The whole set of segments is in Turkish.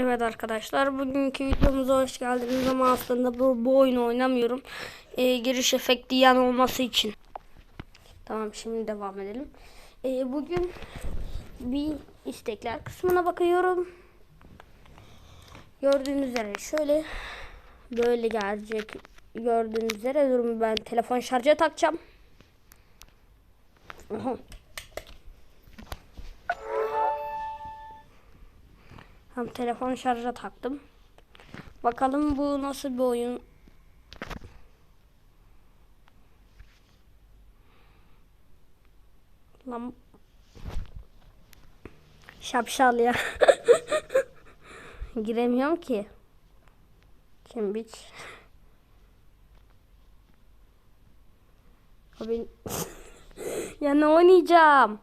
Evet arkadaşlar bugünkü videomuza hoş geldiniz ama aslında bu, bu oyunu oynamıyorum. Ee, giriş efekti yan olması için. Tamam şimdi devam edelim. Ee, bugün bir istekler kısmına bakıyorum. Gördüğünüz üzere şöyle böyle gelecek. Gördüğünüz üzere durumu ben telefon şarja takacağım. Aha. Tam telefon şarja taktım. Bakalım bu nasıl bir oyun. Lan şapşal ya. Giremiyorum ki. Cambridge. Abi ya ne oynayacağım?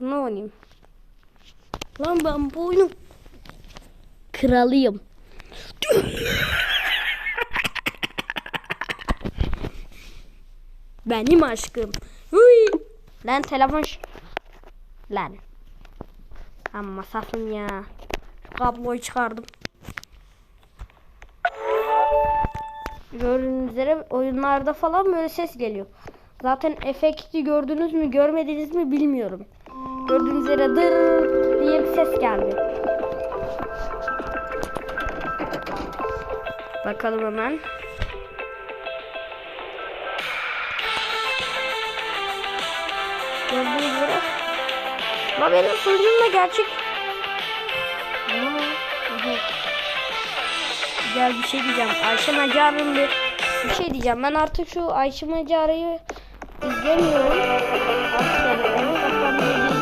Ne oynayayım? Lan ben bu oyunu kralıyım. Benim aşkım. Huy. Lan telefon Lan. Amma safım ya. Kabloyu çıkardım. Gördüğünüz üzere oyunlarda falan böyle ses geliyor. Zaten efekti gördünüz mü görmediniz mi bilmiyorum. Gördüğünüz üzere dır diye bir ses geldi. Bakalım hemen. Ama benim sunucum da gerçek. Güzel bir şey diyeceğim. Ayşe Macar'ın bir, bir şey diyeceğim. Ben artık şu Ayşe Macar'ı izlemiyorum. Artık yani onun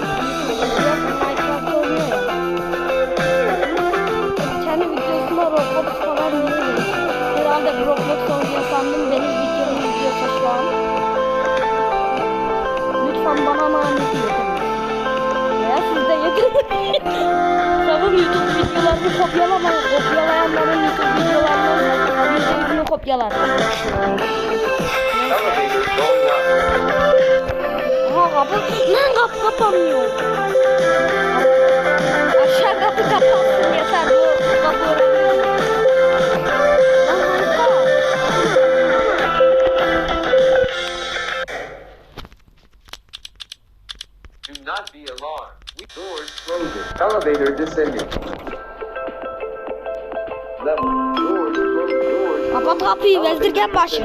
Herhalde Roblox oynuyor sandım. Benim videomu izliyorsa şu an. Lütfen bana lanet getirin. Veya siz de getirin. Sabun YouTube videolarını kopyalamayın. Kopyalayanların YouTube videolarını yüzünü kopyalar. Aha kapı. Lan kapı kapanmıyor. Aşağı kapı kapansın yeter. Bu kapı Elevator descending. Level. Doors closing. Doors. Kapat kapıyı vezdirgen başı.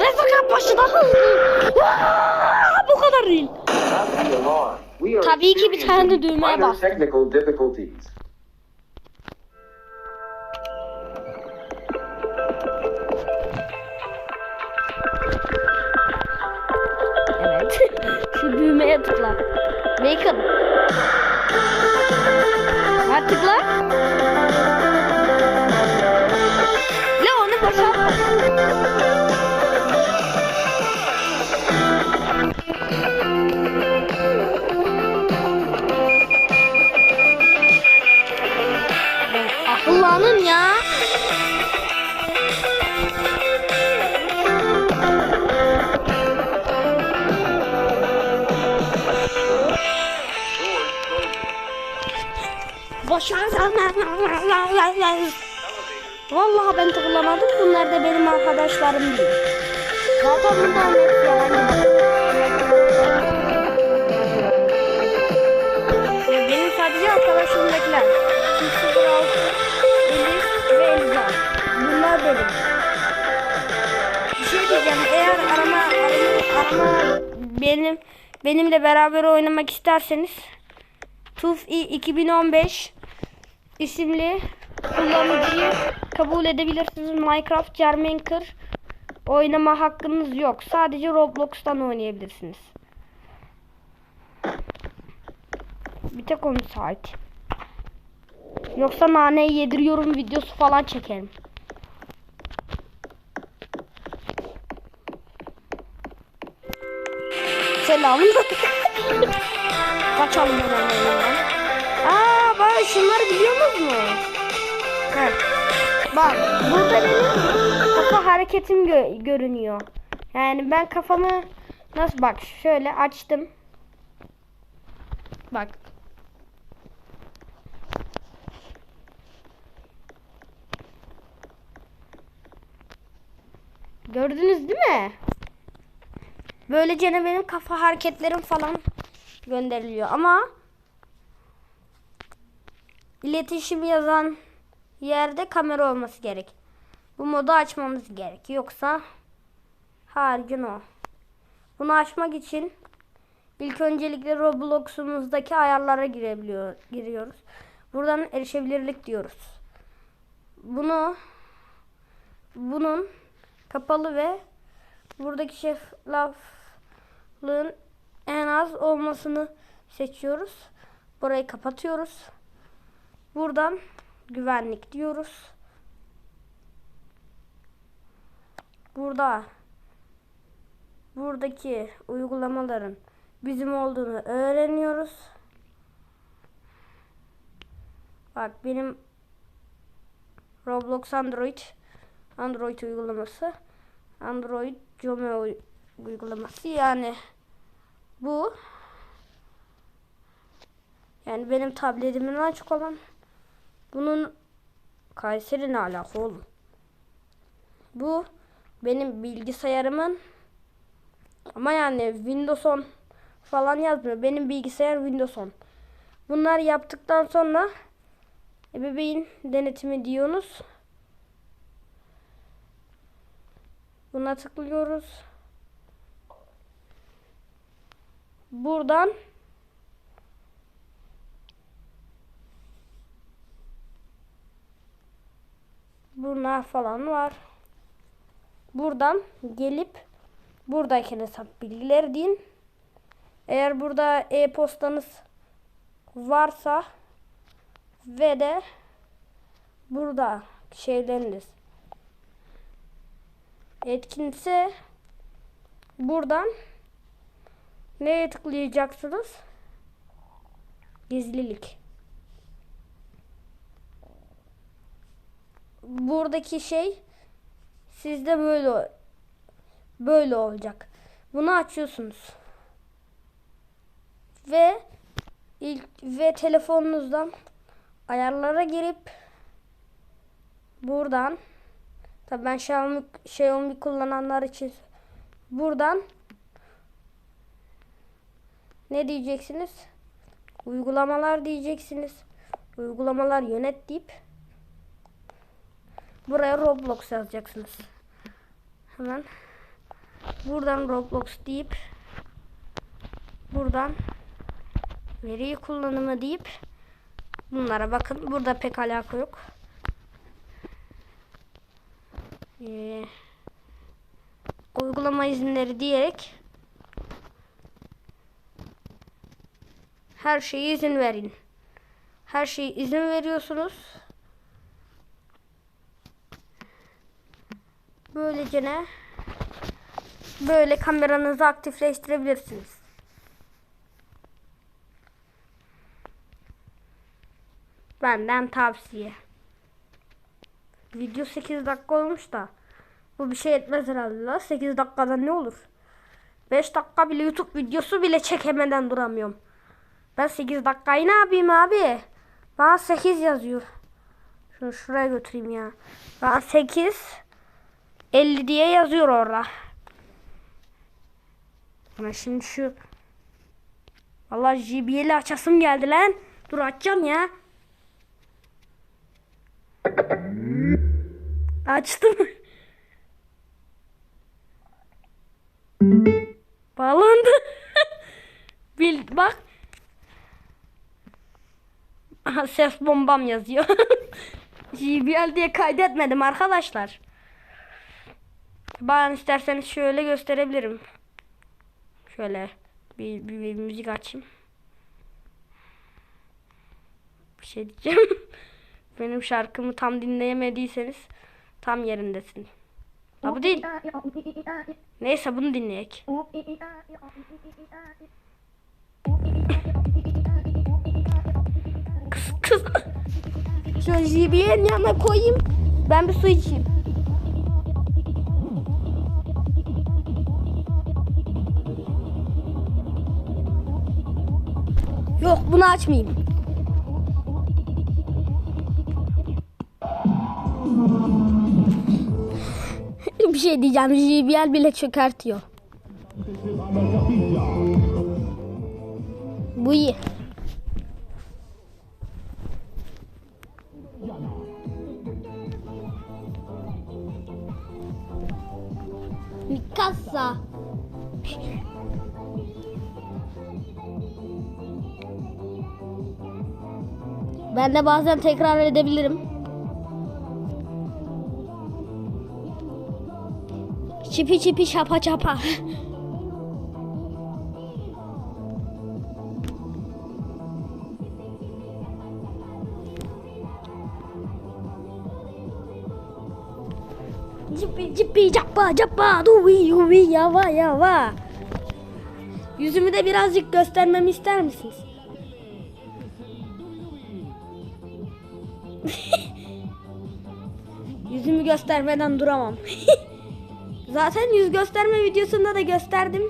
Vezdirgen başı daha hızlı. Bu kadar değil. Tabii ki bir tane de düğmeye bas. Vallahi ben tıklamadım. Bunlar da benim arkadaşlarım değil. Zaten. Ya Benim sadece arkadaşımdakiler. 206, Elif ve Eliza. Bunlar benim. Bir şey diyeceğim. Eğer arama, arama, arama benim benimle beraber oynamak isterseniz TUFI 2015 isimli kullanıcıyı kabul edebilirsiniz. Minecraft Germanker oynama hakkınız yok. Sadece Roblox'tan oynayabilirsiniz. Bir tek onun sahip. Yoksa naneyi yediriyorum videosu falan çekerim. Selam. Kaçalım hemen arada şunları biliyor musunuz? Evet. Bak burada benim kafa hareketim gö görünüyor. Yani ben kafamı nasıl bak şöyle açtım. Bak. Gördünüz değil mi? Böylece benim kafa hareketlerim falan gönderiliyor ama iletişim yazan yerde kamera olması gerek. Bu modu açmamız gerek. Yoksa harcın o. Bunu açmak için ilk öncelikle Roblox'umuzdaki ayarlara girebiliyor, giriyoruz. Buradan erişebilirlik diyoruz. Bunu bunun kapalı ve buradaki şeffaflığın en az olmasını seçiyoruz. Burayı kapatıyoruz. Buradan güvenlik diyoruz. Burada buradaki uygulamaların bizim olduğunu öğreniyoruz. Bak benim Roblox Android Android uygulaması Android Jome uy- uygulaması yani bu yani benim tabletimin açık olan bunun Kayseri ne alaka oğlum? Bu benim bilgisayarımın ama yani Windows 10 falan yazmıyor. Benim bilgisayar Windows 10. Bunlar yaptıktan sonra ebeveyn denetimi diyorsunuz. Buna tıklıyoruz. Buradan bunlar falan var. Buradan gelip buradaki hesap bilgileri deyin. Eğer burada e-postanız varsa ve de burada şeyleriniz etkinse buradan neye tıklayacaksınız? Gizlilik. Buradaki şey sizde böyle böyle olacak. Bunu açıyorsunuz. Ve ilk ve telefonunuzdan ayarlara girip buradan tabi ben Xiaomi, Xiaomi kullananlar için buradan ne diyeceksiniz? Uygulamalar diyeceksiniz. Uygulamalar yönet deyip buraya Roblox yazacaksınız. Hemen buradan Roblox deyip buradan veri kullanımı deyip bunlara bakın. Burada pek alaka yok. Ee, uygulama izinleri diyerek her şeye izin verin. Her şeye izin veriyorsunuz. Böylece ne? Böyle kameranızı aktifleştirebilirsiniz. Benden tavsiye. Video 8 dakika olmuş da. Bu bir şey etmez herhalde la. 8 dakikada ne olur? 5 dakika bile YouTube videosu bile çekemeden duramıyorum. Ben 8 dakikayı ne yapayım abi? Bana 8 yazıyor. Şunu şuraya götüreyim ya. Bana 8 50 diye yazıyor orada. Ama şimdi şu Vallahi JBL'i açasım geldi lan. Dur açacağım ya. Açtım. Bağlandı. Bil bak. Ses bombam yazıyor. JBL diye kaydetmedim arkadaşlar. Ben isterseniz şöyle gösterebilirim. Şöyle bir, bir, bir müzik açayım. Bir şey diyeceğim. Benim şarkımı tam dinleyemediyseniz tam yerindesin. Ha bu değil. Neyse bunu dinleyek. Kız kız. Şu JBL'in yanına koyayım. Ben bir su içeyim. Yok bunu açmayayım. bir şey diyeceğim. JBL bile çökertiyor. Bu iyi. Mikasa. Ben de bazen tekrar edebilirim. Çipi çipi çapa çapa. Cipi cipi çapa çapa duvi duvi yava yava. Yüzümü de birazcık göstermemi ister misiniz? Yüzümü göstermeden duramam. Zaten yüz gösterme videosunda da gösterdim.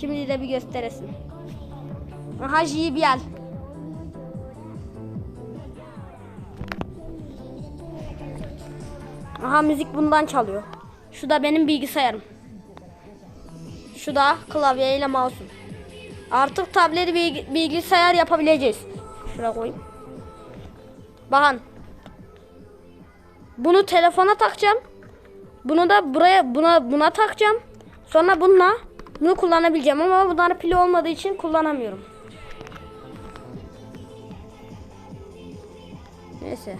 Şimdi de bir gösteresin. Aha JBL. Aha müzik bundan çalıyor. Şu da benim bilgisayarım. Şu da klavye ile mouse'um. Artık tableti bilgi- bilgisayar yapabileceğiz. Şuraya koyayım. Bakın. Bunu telefona takacağım. Bunu da buraya buna buna takacağım. Sonra bununla bunu kullanabileceğim ama bunların pili olmadığı için kullanamıyorum. Neyse.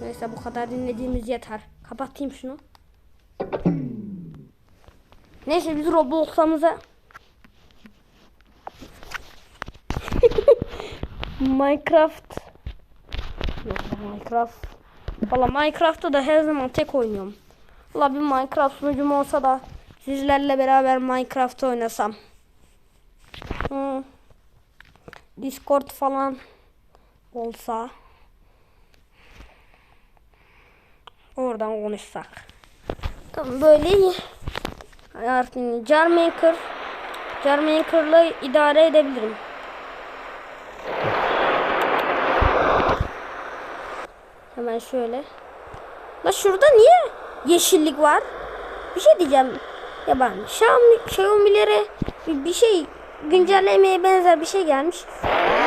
Neyse bu kadar dinlediğimiz yeter. Kapatayım şunu. Neyse biz Roblox'ımıza Minecraft Yok Minecraft Valla Minecraft'ta da her zaman tek oynuyorum. Valla bir Minecraft sunucum olsa da sizlerle beraber Minecraft oynasam. Hmm. Discord falan olsa oradan konuşsak. Böyle. Artık Jarmaker Jarmaker'la idare edebilirim. Hemen şöyle. La şurada niye yeşillik var? Bir şey diyeceğim. Ya ben Xiaomi, Xiaomi'lere bir şey güncellemeye benzer bir şey gelmiş.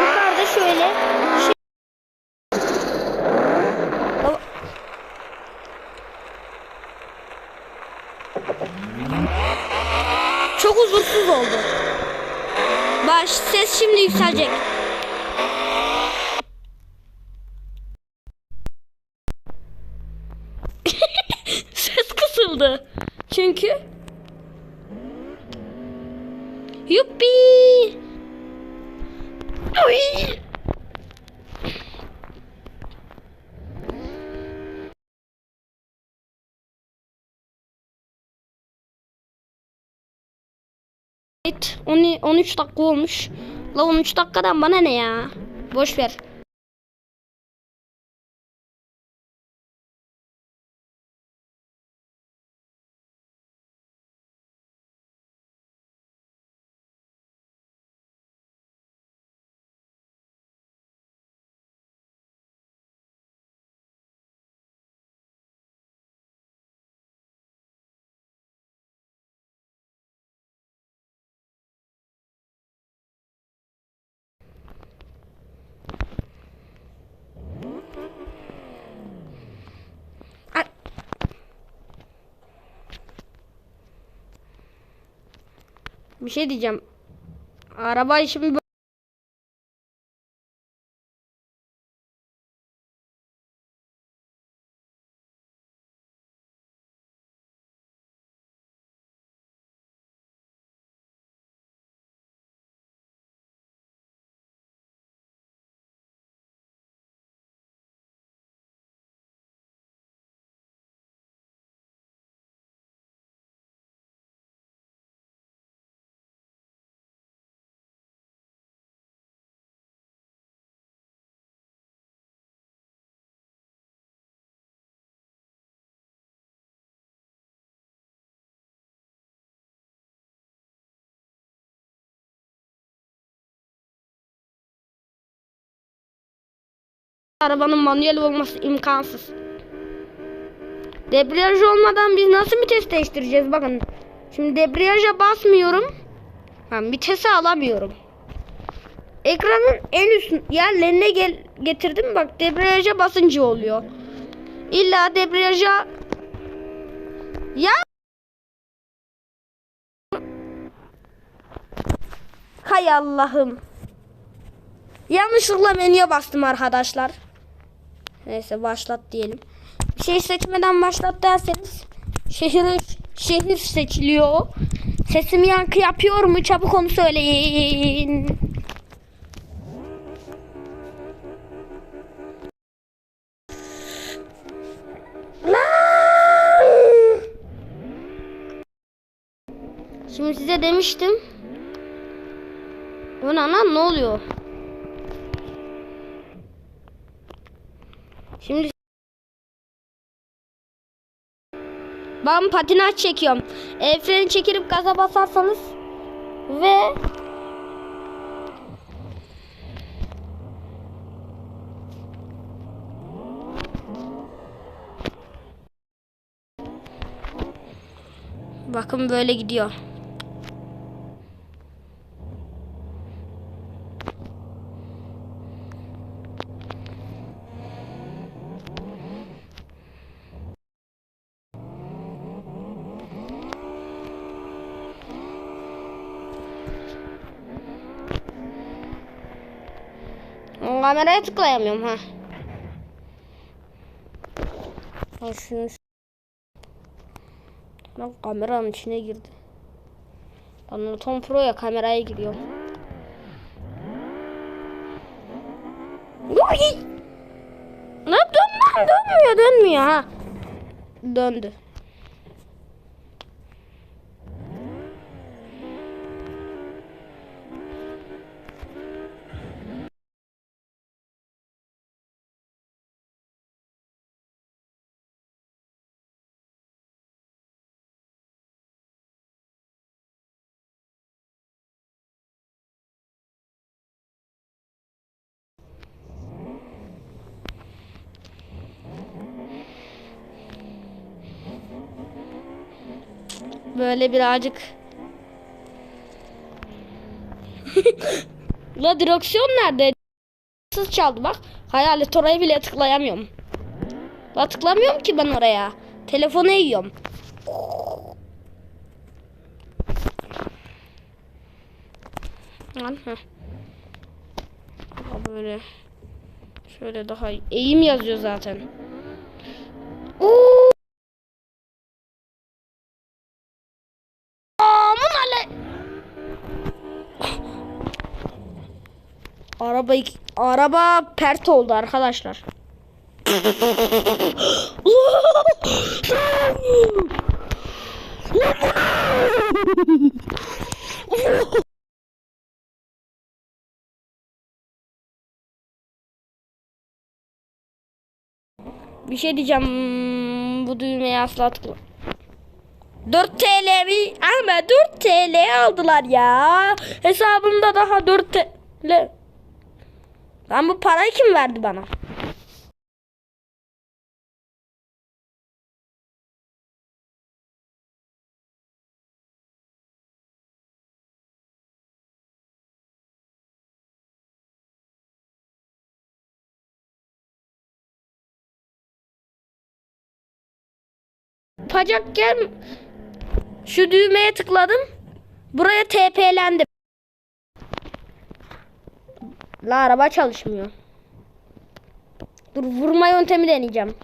Yukarıda şöyle şey... Baba- Çok huzursuz oldu. Baş ses şimdi yükselecek. Ses kısıldı. Çünkü Yuppi. Oy. Evet, 10 13 dakika olmuş. La 13 dakikadan bana ne ya? Boş ver. Bir şey diyeceğim. Araba şimdi arabanın manuel olması imkansız. Debriyaj olmadan biz nasıl vites değiştireceğiz? Bakın. Şimdi debriyaja basmıyorum. Ha, vitesi alamıyorum. Ekranın en üst yerlerine gel getirdim. Bak debriyaja basınca oluyor. İlla debriyaja ya Hay Allah'ım. Yanlışlıkla menüye bastım arkadaşlar. Neyse başlat diyelim. Bir şey seçmeden başlat derseniz şehir şehir seçiliyor. Sesim yankı yapıyor mu? Çabuk onu söyleyin. Şimdi size demiştim. O ne lan ne oluyor? Şimdi ben patinaj çekiyorum. El freni çekilip gaza basarsanız ve Bakın böyle gidiyor. O kameraya tıklayamıyorum ha. Ha şunu Lan kameranın içine girdi. Ben Tom Pro'ya kameraya giriyorum. Ne dön lan dönmüyor dönmüyor ha. Döndü. Böyle birazcık. La direksiyon nerede? Sız çaldı bak. Hayalet oraya bile tıklayamıyorum. La tıklamıyorum ki ben oraya. Telefonu yiyorum. Böyle. Şöyle daha eğim yazıyor zaten. Oo! Araba araba pert oldu arkadaşlar. Bir şey diyeceğim. Hmm, Bu düğmeye asla tıkla. 4 TL mi? Ama 4 TL aldılar ya. Hesabımda daha 4 TL. Lan bu parayı kim verdi bana? Pacak gel. Şu düğmeye tıkladım. Buraya TP'lendim. La araba çalışmıyor. Dur vurma yöntemi deneyeceğim.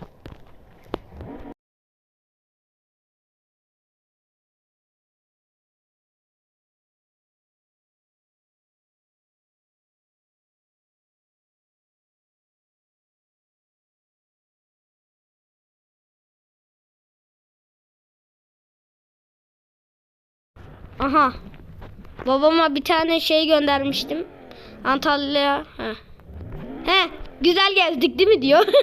Aha. Babama bir tane şey göndermiştim. Antalya. He. He. Güzel gezdik değil mi diyor.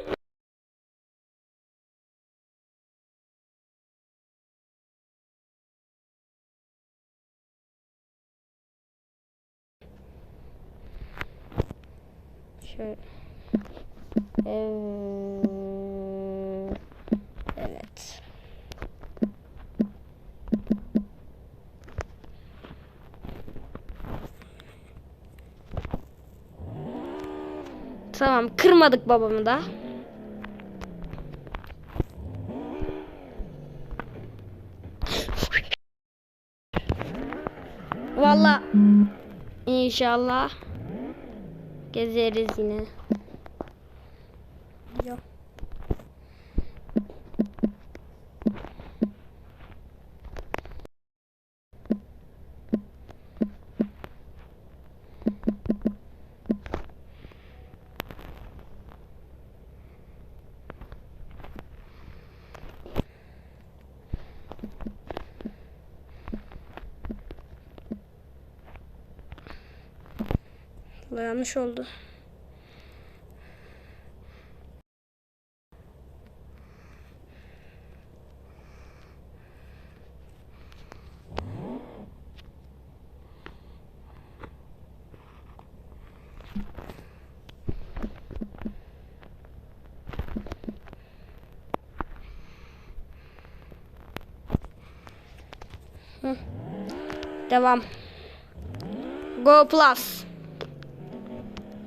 Şöyle. Evet. Tamam kırmadık babamı da. Valla inşallah gezeriz yine. Yok. Vallahi yanlış oldu. Devam. Go Plus.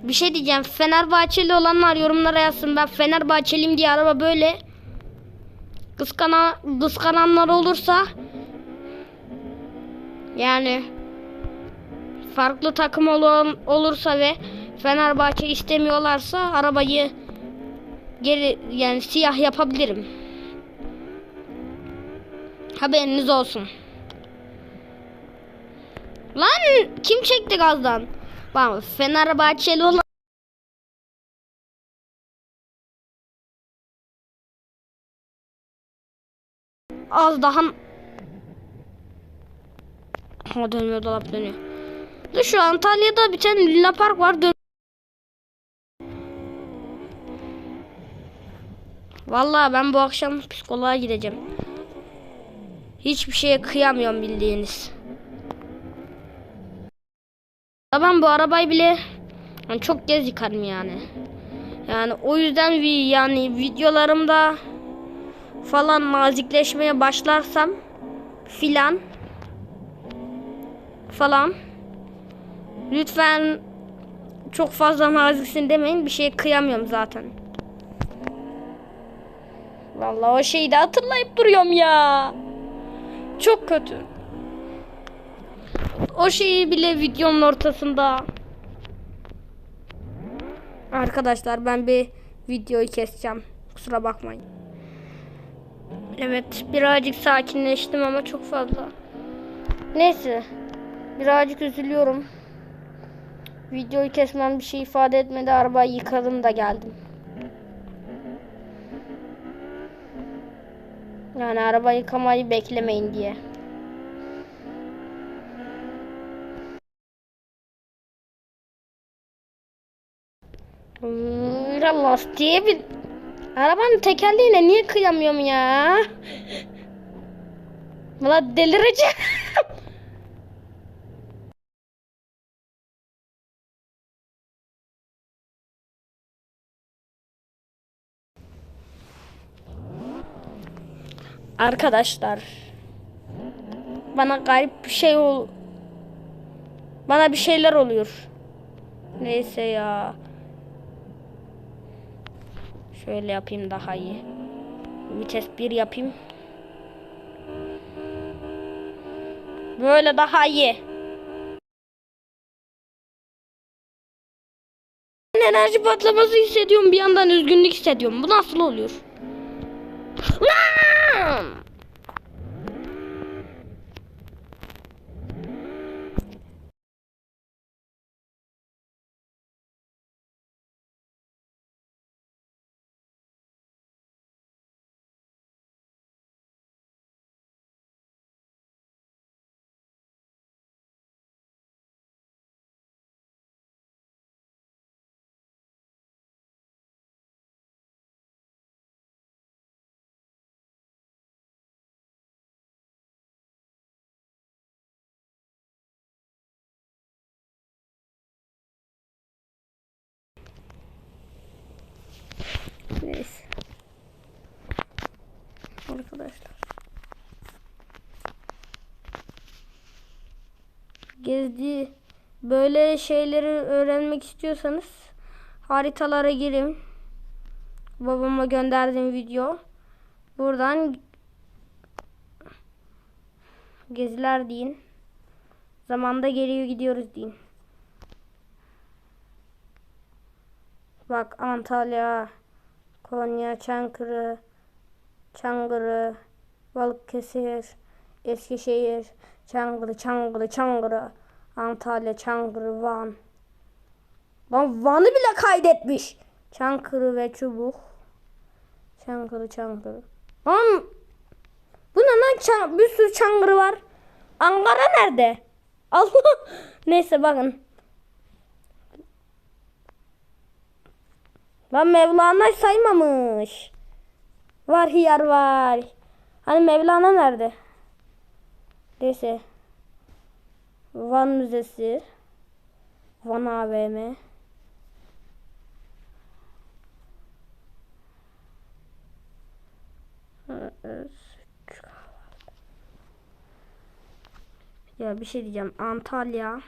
Bir şey diyeceğim. Fenerbahçeli olanlar yorumlara yazsın. Ben Fenerbahçeliyim diye araba böyle. Kıskana, kıskananlar olursa yani farklı takım olan olursa ve Fenerbahçe istemiyorlarsa arabayı geri yani siyah yapabilirim. Haberiniz olsun. Lan kim çekti gazdan? Bak Fenerbahçeli olan az daha ha dönüyor dolap dönüyor. Dur şu Antalya'da bir tane Luna Park var dön Vallahi ben bu akşam psikoloğa gideceğim. Hiçbir şeye kıyamıyorum bildiğiniz. Ya Ben bu arabayı bile yani çok gez yıkarım yani. Yani o yüzden vi- yani videolarımda falan nazikleşmeye başlarsam filan falan lütfen çok fazla naziksin demeyin bir şeye kıyamıyorum zaten. Vallahi o şeyi de hatırlayıp duruyorum ya. Çok kötü. O şeyi bile videonun ortasında. Arkadaşlar ben bir videoyu keseceğim. Kusura bakmayın. Evet birazcık sakinleştim ama çok fazla. Neyse. Birazcık üzülüyorum. Videoyu kesmem bir şey ifade etmedi. Arabayı yıkadım da geldim. Yani araba yıkamayı beklemeyin diye. Hıı, lastiğe bir... Arabanın tekerleğine niye kıyamıyorum ya? Valla delireceğim. Arkadaşlar. Bana garip bir şey ol... Bana bir şeyler oluyor. Neyse ya. Şöyle yapayım daha iyi. Vites 1 yapayım. Böyle daha iyi. Ben enerji patlaması hissediyorum. Bir yandan üzgünlük hissediyorum. Bu nasıl oluyor? Lan! Arkadaşlar. Gezdiği böyle şeyleri öğrenmek istiyorsanız haritalara girin. Babama gönderdiğim video. Buradan geziler deyin. Zamanda geriye gidiyoruz deyin. Bak Antalya, Konya, Çankırı, Çankırı, Balıkesir, Eskişehir, Çankırı, Çankırı, Çankırı, Antalya, Çankırı, Van. Lan Van'ı bile kaydetmiş. Çankırı ve Çubuk. Çankırı, Çankırı. Lan bu ne lan? Çan- bir sürü Çankırı var. Ankara nerede? Allah. Neyse bakın. Lan Mevlana saymamış. Var hiyar var. Hani Mevlana nerede? Neyse. Van Müzesi. Van AVM. Ya bir şey diyeceğim. Antalya.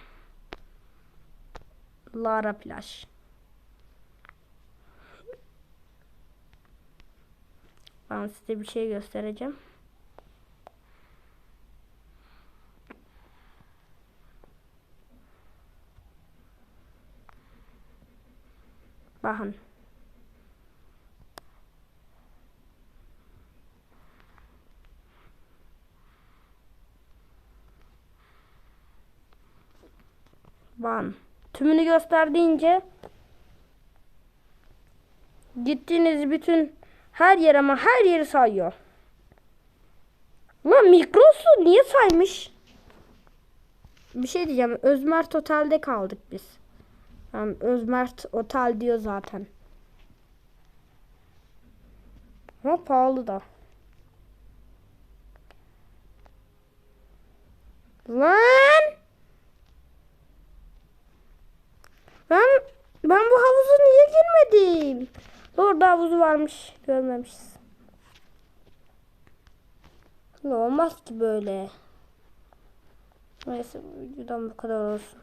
Lara plaj. Ben size bir şey göstereceğim. Bakın. Van. Tümünü göster deyince gittiğiniz bütün her yer ama her yeri sayıyor. Lan Migros'u niye saymış? Bir şey diyeceğim. Özmert Otel'de kaldık biz. Yani Özmert Otel diyor zaten. Ama pahalı da. Lan! Ben ben bu havuza niye girmedim? Orada havuzu varmış. Görmemişiz. Ne olmaz ki böyle. Neyse videodan bu kadar olsun.